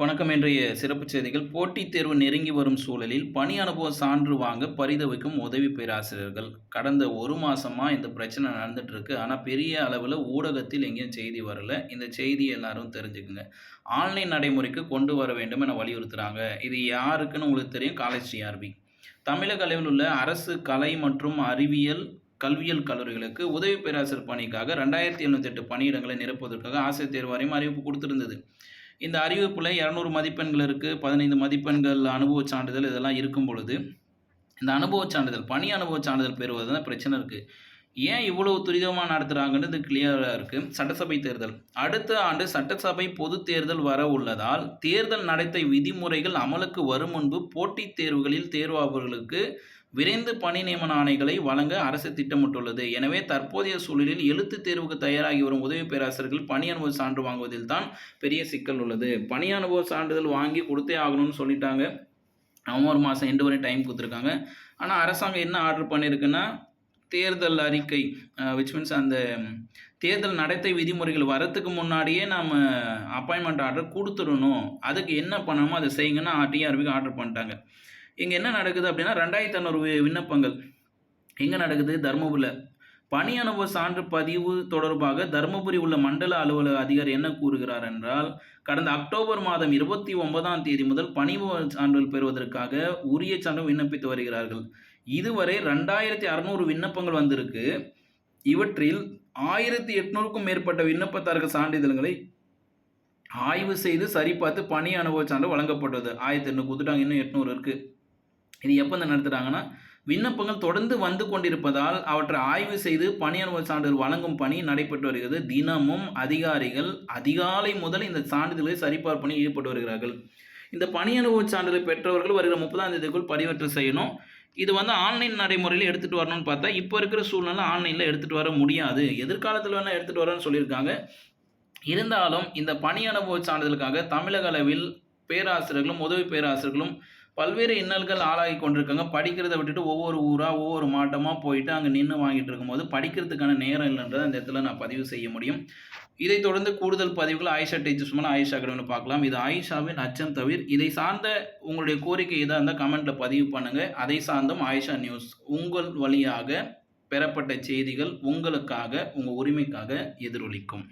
வணக்கம் இன்றைய சிறப்பு செய்திகள். போட்டித் தேர்வு நெருங்கி வரும் சூழலில் பணி அனுபவ சான்று வாங்க பரிதவிக்கும் உதவி பேராசிரியர்கள். கடந்த ஒரு மாசமா இந்த பிரச்சனை நடந்துட்டு இருக்கு ஆனால் பெரிய அளவில் ஊடகத்தில் எங்கேயும் செய்தி வரல. இந்த செய்தி எல்லாரும் தெரிஞ்சுக்குங்க. ஆன்லைன் நடைமுறைக்கு கொண்டு வர வேண்டும் என வலியுறுத்துறாங்க. இது யாருக்குன்னு உங்களுக்கு தெரியும்? காலேஜ் சிஆர்பி தமிழக அளவில் உள்ள அரசு கலை மற்றும் அறிவியல் கல்வியல் கல்லூரிகளுக்கு உதவி பேராசிரியர் பணிக்காக ரெண்டாயிரத்தி எழுநூத்தி எட்டு பணியிடங்களை நிரப்புவதற்காக ஆசிரியர் தேர்வு வாரியம் அறிவிப்பு கொடுத்திருந்தது. இந்த அறிவிப்பில் இரநூறு மதிப்பெண்கள் இருக்குது பதினைந்து மதிப்பெண்கள் அனுபவச் சான்றிதழ் இதெல்லாம் இருக்கும் பொழுது இந்த அனுபவ சான்றிதழ் பணி அனுபவச் சான்றிதழ் பெறுவது தான் பிரச்சனை இருக்குது ஏன் இவ்வளவு துரிதமாக நடத்துகிறாங்கன்னு இது கிளியராக இருக்குது சட்டசபை தேர்தல். அடுத்த ஆண்டு சட்டசபை பொது தேர்தல் வர உள்ளதால் தேர்தல் நடத்தை விதிமுறைகள் அமலுக்கு வரும் முன்பு போட்டித் தேர்வுகளில் தேர்வாளர்களுக்கு விரைந்து பணி நியமன ஆணைகளை வழங்க அரசு திட்டமிட்டுள்ளது. எனவே தற்போதைய சூழலில் எழுத்துத் தேர்வுக்கு தயாராகி வரும் உதவி பேராசிரியர்கள் பணி அனுபவ சான்று வாங்குவதில் தான் பெரிய சிக்கல் உள்ளது. பணி அனுபவ சான்றிதழ் வாங்கி கொடுத்தே ஆகணும்னு சொல்லிட்டாங்க. நவம்பர் மாதம் எண்டு வரை டைம் கொடுத்துருக்காங்க. ஆனால் அரசாங்கம் என்ன ஆர்டர் பண்ணியிருக்குன்னா தேர்தல் அறிக்கை விச் மீன்ஸ் அந்த தேர்தல் நடத்தை விதிமுறைகள் வரத்துக்கு முன்னாடியே நம்ம அப்பாயின்மெண்ட் ஆர்டர் கொடுத்துடணும். அதுக்கு என்ன பண்ணணுமோ அதை செய்யுங்கன்னா டிஆர்பிக்கு ஆர்டர் பண்ணிட்டாங்க. இங்கே என்ன நடக்குது அப்படின்னா ரெண்டாயிரத்தி ஐநூறு விண்ணப்பங்கள். எங்கே நடக்குது? தருமபுரியில். பணி அனுபவ சான்று பதிவு தொடர்பாக தருமபுரி உள்ள மண்டல அலுவலக அதிகாரி என்ன கூறுகிறார் என்றால் கடந்த அக்டோபர் மாதம் இருபத்தி ஒன்பதாம் தேதி முதல் பணி சான்றிதழ் பெறுவதற்காக உரிய சான்று விண்ணப்பித்து வருகிறார்கள். இதுவரை ரெண்டாயிரத்தி அறநூறு விண்ணப்பங்கள் வந்திருக்கு. இவற்றில் ஆயிரத்தி எட்நூறுக்கும் மேற்பட்ட விண்ணப்பத்தார்கள் சான்றிதழ்களை ஆய்வு செய்து சரிபார்த்து பணி அனுபவ சான்று வழங்கப்பட்டது. ஆயிரத்தி எண்ணூறு கொடுத்துட்டாங்க. இன்னும் எட்நூறு இருக்குது இது எப்போ இந்த நடத்துகிறாங்கன்னா விண்ணப்பங்கள் தொடர்ந்து வந்து கொண்டிருப்பதால் அவற்றை ஆய்வு செய்து பணி அனுபவ சான்றிதழ் வழங்கும் பணி நடைபெற்று வருகிறது. தினமும் அதிகாரிகள் அதிகாலை முதல் இந்த சான்றிதழை சரிபார்ப்பணியில் ஈடுபட்டு வருகிறார்கள். இந்த பணி அனுபவ சான்றிதழ் பெற்றவர்கள் வருகிற முப்பதாம் தேதிக்குள் பரிவர்த்தனை செய்யணும். இது வந்து ஆன்லைன் நடைமுறையில் எடுத்துகிட்டு வரணும்னு பார்த்தா இப்போ இருக்கிற சூழ்நிலை ஆன்லைனில் எடுத்துகிட்டு வர முடியாது. எதிர்காலத்தில் வேணால் எடுத்துகிட்டு வரேன்னு சொல்லியிருக்காங்க. இருந்தாலும் இந்த பணி அனுபவ சான்றிதழுக்காக தமிழக அளவில் பேராசிரியர்களும் உதவி பேராசிரியர்களும் பல்வேறு இன்னல்கள் ஆளாகி கொண்டிருக்காங்க. படிக்கிறத விட்டுட்டு ஒவ்வொரு ஊராக ஒவ்வொரு மாட்டமாக போயிட்டு அங்கே நின்று வாங்கிட்டு இருக்கும்போது படிக்கிறதுக்கான நேரம் இல்லைன்றதை அந்த இடத்துல நான் பதிவு செய்ய முடியும். இதை தொடர்ந்து கூடுதல் பதிவுகள் ஆயிஷா டீச்சர்ஸ் மூலம் ஆயிஷா அகாடமியில் பார்க்கலாம். இது ஆயிஷாவின் அச்சம் தவிர. இதை சார்ந்த உங்களுடைய கோரிக்கை எதாக இருந்தால் கமெண்ட்டில் பதிவு பண்ணுங்கள் அதை சார்ந்தும் ஆயிஷா நியூஸ் உங்கள் வழியாக பெறப்பட்ட செய்திகள் உங்களுக்காக உங்கள் உரிமைக்காக எதிரொலிக்கும்.